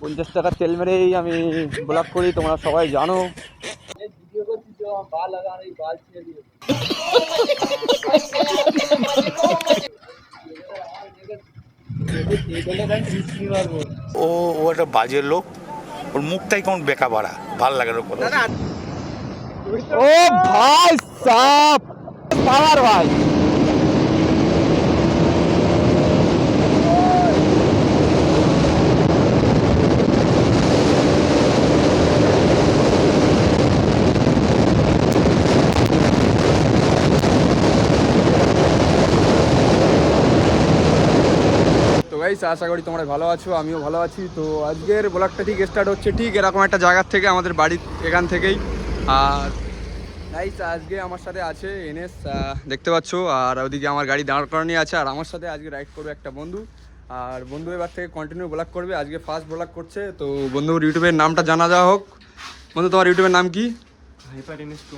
পঞ্চাশ টাকা তেল মেরেই আমি ব্লগ করি তোমরা সবাই জানো। ও ও একটা বাজে লোক। ওর মুখটাই কেমন বেকা বাড়া ভালো লাগে না ও ভাই সাপ! পাওয়ার ভাই তো গাইস আশা করি তোমরা ভালো আছো, আমিও ভালো আছি। তো আজকের ব্লগটা ঠিক স্টার্ট হচ্ছে ঠিক এরকম একটা জায়গার থেকে, আমাদের বাড়ির এখান থেকেই। আর গাইস আজকে আমার সাথে আছে এনএস দেখতে পাচ্ছো, আর ওদিকে আমার গাড়ি দাঁড় করানি আছে, আর আমার সাথে আজকে রাইড করবে একটা বন্ধু। আর বন্ধু এবার থেকে কন্টিনিউ ব্লগ করবে, আজকে ফার্স্ট ব্লগ করছে। তো বন্ধুর ইউটিউবের নামটা জানা যাওয়া হোক। বন্ধু, তোমার ইউটিউবের নাম কি? Hyper NS two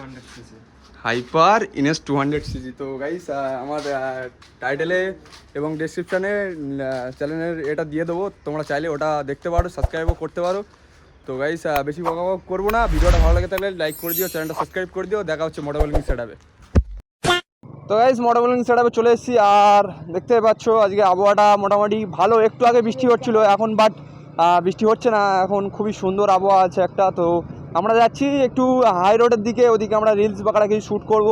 hyper NS two hundred CG তো গাইস আমার টাইটেলে এবং ডেসক্রিপশানে চ্যানেলের এটা দিয়ে দেবো। তোমরা চাইলে ওটা দেখতে পারো সাবস্ক্রাইবও করতে পারো। তো গাইস বেশি বকা করব না। ভিডিওটা ভালো লাগে থাকলে লাইক করে দিও চ্যানেলটা সাবস্ক্রাইব করে দিও। দেখা হচ্ছে মোটাবলিং সেটাবে তো গাইস মোটাবলিং সেটাপে চলে এসেছি। আর দেখতে পাচ্ছ, আজকে আবহাওয়াটা মোটামুটি ভালো। একটু আগে বৃষ্টি হচ্ছিল, এখন বাট বৃষ্টি হচ্ছে না। এখন খুবই সুন্দর আবহাওয়া আছে একটা। তো আমরা যাচ্ছি একটু হাই রোডের দিকে, ওদিকে আমরা রিলস বাঁকড়া কিছু শ্যুট করব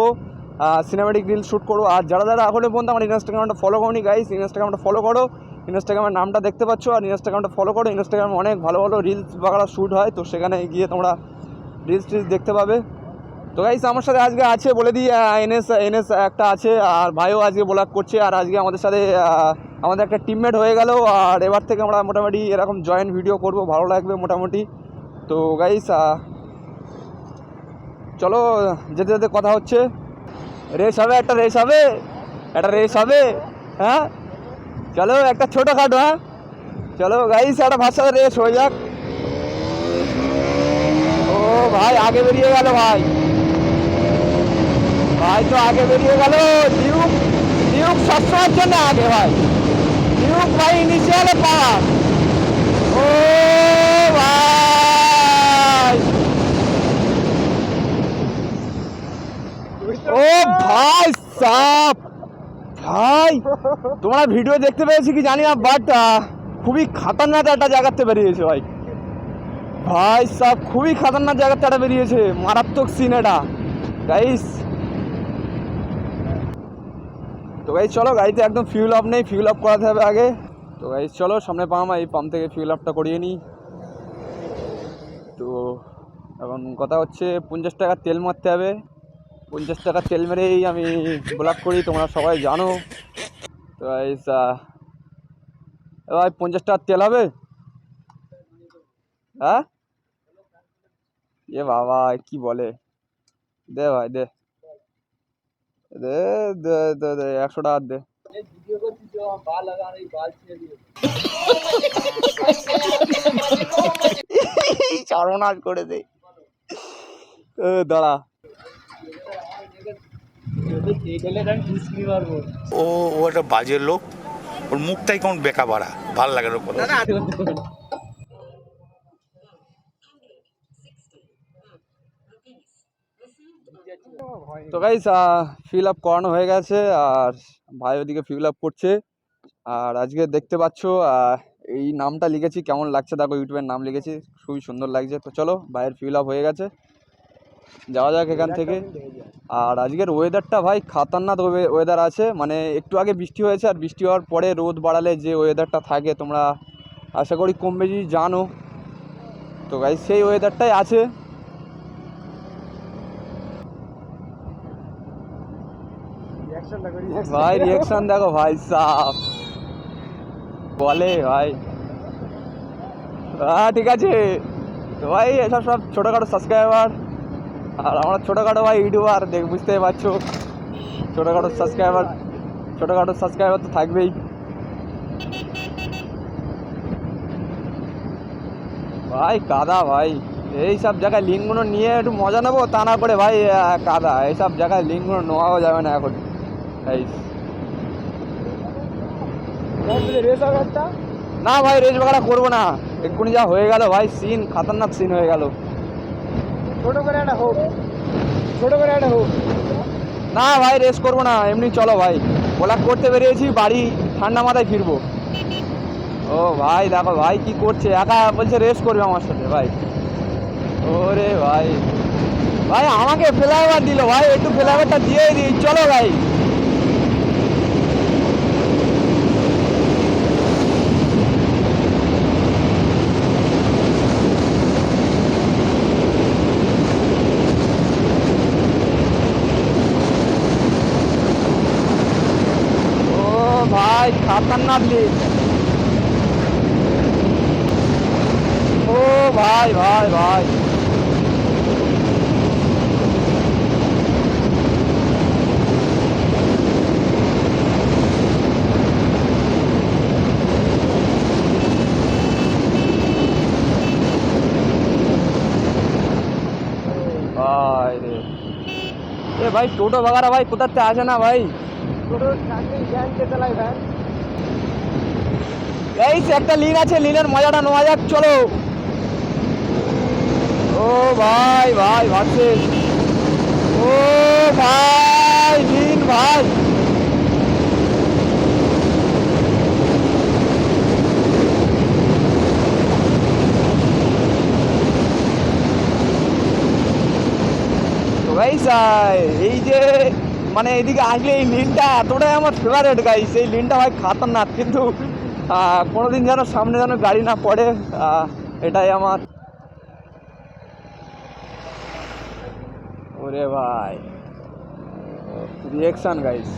সিনেমেটিক রিলস শ্যুট করব। আর যারা যারা এখনও পর্যন্ত আমার ইনস্টাগ্রামটা ফলো করনি গাইস ইনস্টাগ্রামটা ফলো করো। ইনস্টাগ্রামের নামটা দেখতে পাচ্ছ আর ইনস্টাগ্রামটা ফলো করো। ইনস্টাগ্রামে অনেক ভালো ভালো রিলস বাঁকড়া শ্যুট হয়, তো সেখানে গিয়ে তোমরা রিলস টিলস দেখতে পাবে। তো গাইস আমার সাথে আজকে আছে বলে দিই এনএস এনএস একটা আছে, আর ভাইও আজকে ব্লগ করছে, আর আজকে আমাদের সাথে আমাদের একটা টিমমেট হয়ে গেল। আর এবার থেকে আমরা মোটামুটি এরকম জয়েন্ট ভিডিও করব, ভালো লাগবে মোটামুটি। তো গাইস চলো যেতে যেতে কথা হচ্ছে। রেস হবে, একটা রেস হবে, একটা রেস হবে হ্যাঁ? চলো, একটা ছোটোখাটো হ্যাঁ? চলো গাইস একটা ভাষা রেস হয়ে যাক। ও ভাই, আগে বেরিয়ে গেল ভাই। ভাই তো আগে বেরিয়ে গেল। ডিউক ডিউক সবসময়ের জন্য আগে ভাই। ডিউক ভাই ইনিশিয়ালে পাওয়ার ও ভাই ও ভাই সাপ। ভাই, তোমরা ভিডিও দেখতে পেয়েছি কি জানি না বাট খুবই খাতারনাক একটা জায়গাতে বেরিয়েছে ভাই। ভাই সাপ, খুবই খাতারনাক জায়গাতে একটা বেরিয়েছে, মারাত্মক সিন এটা। গাইস তো গাইস চলো গাড়িতে একদম ফিউল আপ নেই ফিউল আপ করাতে হবে আগে। তো গাইস চলো সামনে পাম্প এই পাম্প থেকে ফিউল আপটা করিয়ে নিই। তো এখন কথা হচ্ছে, পঞ্চাশ টাকা তেল মারতে হবে। পঞ্চাশ টাকা তেল মেরেই আমি ব্লগ করি তোমরা সবাই জানো। তো ভাই পঞ্চাশ টাকার তেল হবে? হ্যাঁ? এ বাবা কি বলে? দে ভাই দে। দে দে দে দে একশো টাকা দে। সর্বনাশ করে দে। দাঁড়া। ও ও একটা বাজে লোক। ওর মুখটাই কেমন বেকা বাড়া। ভালো লাগে না তো গাইস ফিল আপ করানো হয়ে গেছে আর ভাই ওদিকে ফিল আপ করছে। আর আজকে দেখতে পাচ্ছ আহ, এই নামটা লিখেছি কেমন লাগছে? দেখো ইউটিউবের নাম লিখেছি খুবই সুন্দর লাগছে। তো চলো ভাইয়ের ফিল আপ হয়ে গেছে। যাওয়া যাক এখান থেকে। আর আজকের ওয়েদারটা ভাই খাতারনাক ওয়েদার আছে। মানে একটু আগে বৃষ্টি হয়েছে আর বৃষ্টি হওয়ার পরে রোদ বাড়ালে যে ওয়েদারটা থাকে তোমরা আশা করি কম বেশি জানো। তো ভাই সেই ওয়েদারটাই আছে। ভাই রিয়াকশন দেখো ভাই সাহ বলে ভাই। হ্যাঁ ঠিক আছে। তো ভাই এসব সব ছোটোখাটো সাবস্ক্রাইবার আর আমরা ছোটোখাটো ভাই ইউটিউবার, দেখ, বুঝতেই পারছ। ছোটোখাটো সাবস্ক্রাইবার ছোটোখাটো সাবস্ক্রাইবার তো থাকবেই। ভাই, কাদা ভাই, এই সব জায়গায় লিঙ্কগুলো নিয়ে একটু মজা নেব, তা না করে ভাই কাদা এইসব জায়গায় লিঙ্কগুলো নেওয়াও যাবে না এখন। এই। না ভাই, রেস বাগাড়া করব না। এক্ষুনি যা হয়ে গেল ভাই সিন খাতারনাক সিন হয়ে গেল। করে একটা হোক করে একটা হোক না ভাই রেস করব না, এমনি চলো ভাই। ওলা করতে বেরিয়েছি, বাড়ি ঠান্ডা মাথায় ফিরবো। ও ভাই, দেখো ভাই কি করছে, একা বলছে রেস করবে আমার সাথে, ভাই। ওরে ভাই। ভাই, আমাকে ফ্লাইওভার দিল, ভাই, একটু ফ্লাইওভারটা দিয়ে দিই, চলো ভাই ও ভাই খাতারনাক লিক ও ভাই ভাই ভাই। ভাই রে। এ ভাই, টোটো বাগারা ভাই কোথাতে আসে না ভাই? ছোট এই একটা লিন আছে লিনের মজাটা নেওয়া যাক, চলো। ও ভাই ভাই ভাবছে ও ভাই লিন ভাই। এই যে মানে এদিকে আসলে এই লিনটা এতটাই আমার ফেভারেট গাইস এই লিনটা ভাই খাতারনাক কিন্তু কোনোদিন যেন সামনে যেন গাড়ি না পড়ে এটাই আমার। ওরে ভাই রিয়েকশন গাইস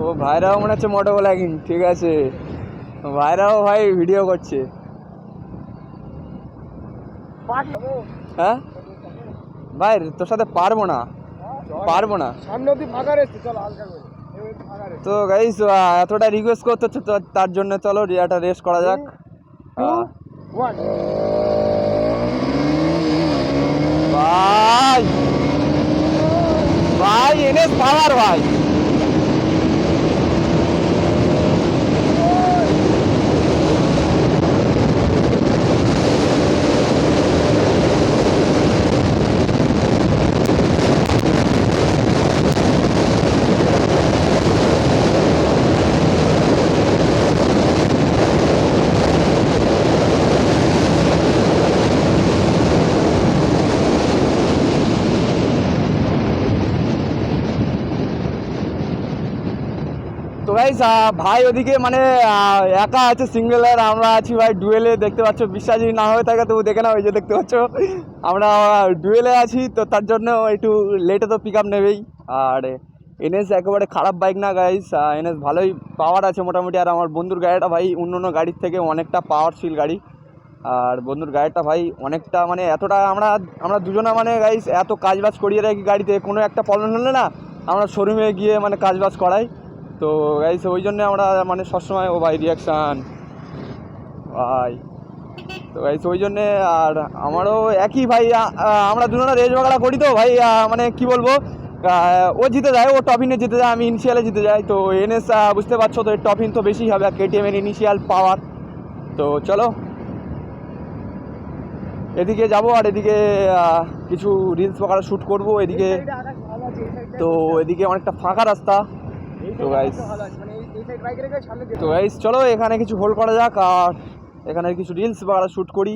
ও ভাইরাও মনে হচ্ছে মোটো ব্লগিং ঠিক আছে। ভাইরাও ভাই ভিডিও করছে। হ্যাঁ? ভাই তোর সাথে পারব না। পারব না। সামনে অব্দি ফাঁকা রয়েছে চলো হালকা করে। তো গাইস এতটা রিকোয়েস্ট করতে হচ্ছে তো তার জন্য চলো রিয়াটা রেস্ট করা যাক। ভাই! ভাই এনে পাওয়ার ভাই! তো গাইস ভাই ওদিকে মানে একা আছে সিঙ্গেল আর আমরা আছি ভাই ডুয়েলে দেখতে পাচ্ছ বিশ্বাস না হয়ে থাকে, তবু দেখে না ওই যে দেখতে পাচ্ছ। আমরা ডুয়েলে আছি, তো তার জন্য একটু লেটে তো পিক আপ নেবেই। আর, এনএস একেবারে খারাপ বাইক না গাইস এনএস ভালোই পাওয়ার আছে মোটামুটি। আর আমার বন্ধুর গাড়িটা ভাই, অন্য অন্য গাড়ির থেকে অনেকটা পাওয়ারশীল গাড়ি। আর বন্ধুর গাড়িটা ভাই, অনেকটা মানে এতটা আমরা আমরা দুজনে মানে গাইস এত কাজবাজ করিয়ে রাখি গাড়িতে? কোনো একটা প্রবলেম হলে না, আমরা শোরুমে গিয়ে মানে কাজবাজ করাই। তো গাইস ওই জন্য আমরা মানে সবসময় ও ভাই রিয়াকশান ভাই। তো গাইস ওই জন্যে আর আমারও একই ভাই আমরা দুজনে রেস বাগড়া করি তো ভাই মানে কি বলব? ও জিতে যায় ও টপিনে জিতে যায় আমি ইনিশিয়ালে জিতে যাই। তো এনএস বুঝতে পারছ তো টপিন তো বেশি হবে আর কেটিএম এর ইনিশিয়াল পাওয়ার তো চলো। এদিকে যাব আর এদিকে কিছু রিলস বাগারা শ্যুট করব এদিকে তো এদিকে অনেকটা ফাঁকা রাস্তা। তো গাইস তো গাইস চলো এখানে কিছু হোল্ড করা যাক আর এখানে কিছু রিলস বাগারা শ্যুট করি।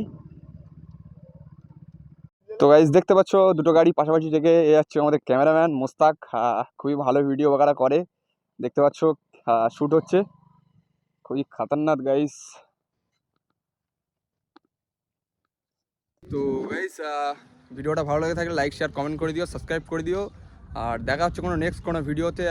তো গাইস দেখতে পাচ্ছ, দুটো গাড়ি পাশাপাশি থেকে এ যাচ্ছে আমাদের ক্যামেরাম্যান মোস্তাক। খুবই ভালো ভিডিও বাগারা করে। দেখতে পাচ্ছ শ্যুট হচ্ছে। খুবই খাতারনাক গাইস তো গাইস ভিডিওটা ভালো লাগে থাকলে লাইক শেয়ার কমেন্ট করে দিও সাবস্ক্রাইব করে দিও। আর দেখা হচ্ছে কোনো নেক্সট কোনো ভিডিওতে